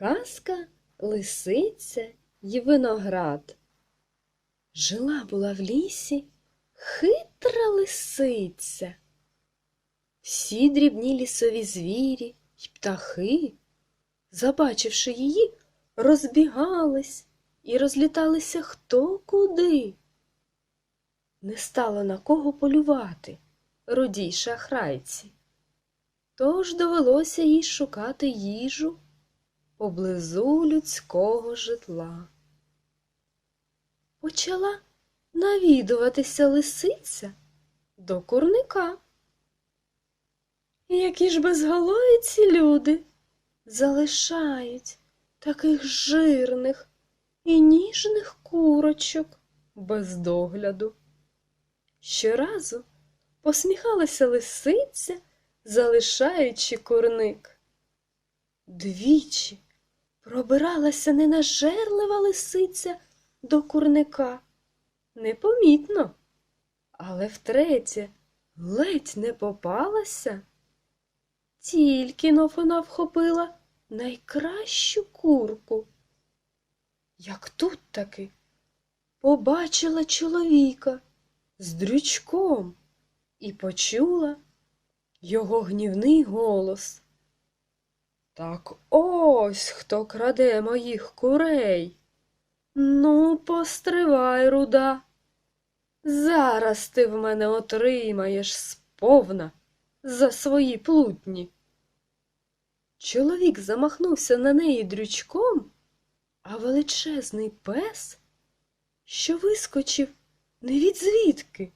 Казка, лисиця й виноград. Жила була в лісі хитра лисиця. Всі дрібні лісові звірі й птахи, забачивши її, розбігались і розліталися хто куди. Не стало на кого полювати рудій шахрайці. Тож довелося їй шукати їжу поблизу людського житла. Почала навідуватися лисиця до курника. Які ж безголові ці люди залишають таких жирних і ніжних курочок без догляду. Щоразу посміхалася лисиця, залишаючи курник. Двічі пробиралася ненажерлива лисиця до курника. Непомітно, але втретє ледь не попалася. Тільки но вона вхопила найкращу курку. Як тут таки побачила чоловіка з дрючком і почула його гнівний голос. Так ось хто краде моїх курей. Ну, постривай, руда. Зараз ти в мене отримаєш сповна за свої плутні. Чоловік замахнувся на неї дрючком, а величезний пес, що вискочив не від звідки,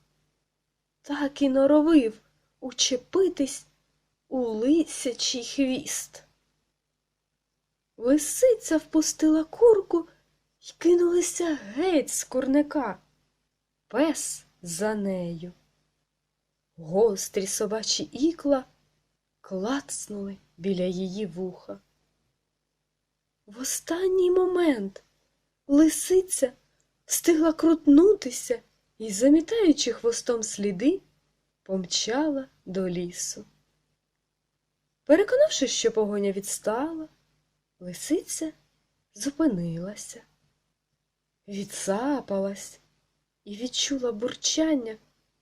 так і норовив учепитись у лисячий хвіст. Лисиця впустила курку й кинулася геть з курника. Пес за нею. Гострі собачі ікла клацнули біля її вуха. В останній момент лисиця встигла крутнутися і, замітаючи хвостом сліди, помчала до лісу. Переконавшись, що погоня відстала, лисиця зупинилася, відсапалась і відчула бурчання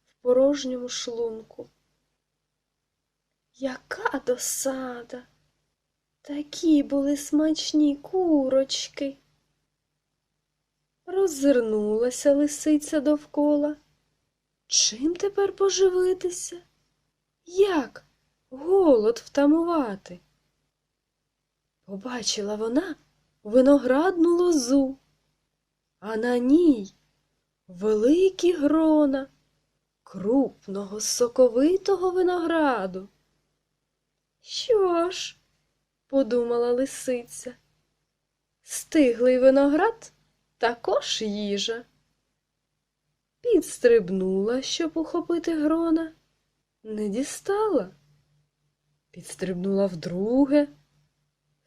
в порожньому шлунку. Яка досада! Такі були смачні курочки. Роззирнулася лисиця довкола. Чим тепер поживитися? Як голод втамувати? Побачила вона виноградну лозу, а на ній великі грона крупного соковитого винограду. Що ж, подумала лисиця, стиглий виноград також їжа. Підстрибнула, щоб ухопити грона, не дістала. Підстрибнула вдруге,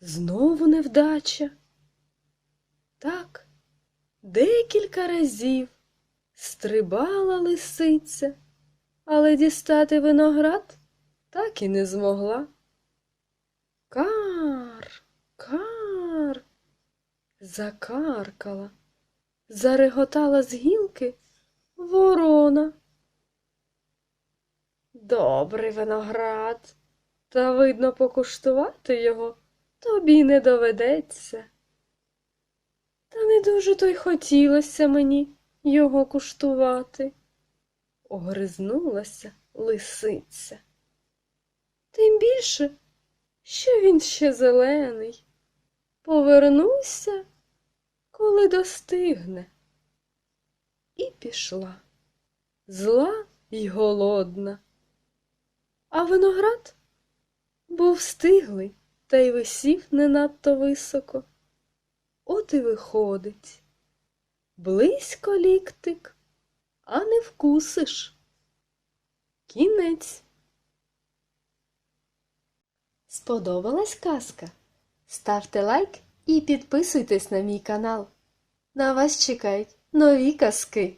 знову невдача. Так, декілька разів стрибала лисиця, але дістати виноград так і не змогла. Кар, кар, закаркала, зареготала з гілки ворона. Добрий виноград, та, видно, покуштувати його тобі не доведеться. Та не дуже то й хотілося мені його куштувати. Огризнулася лисиця. Тим більше, що він ще зелений. Повернуся, коли достигне. І пішла, зла й голодна. А виноград був стиглий та й висів не надто високо. От і виходить. Близько ліктик, а не вкусиш. Кінець. Сподобалась казка? Ставте лайк і підписуйтесь на мій канал. На вас чекають нові казки.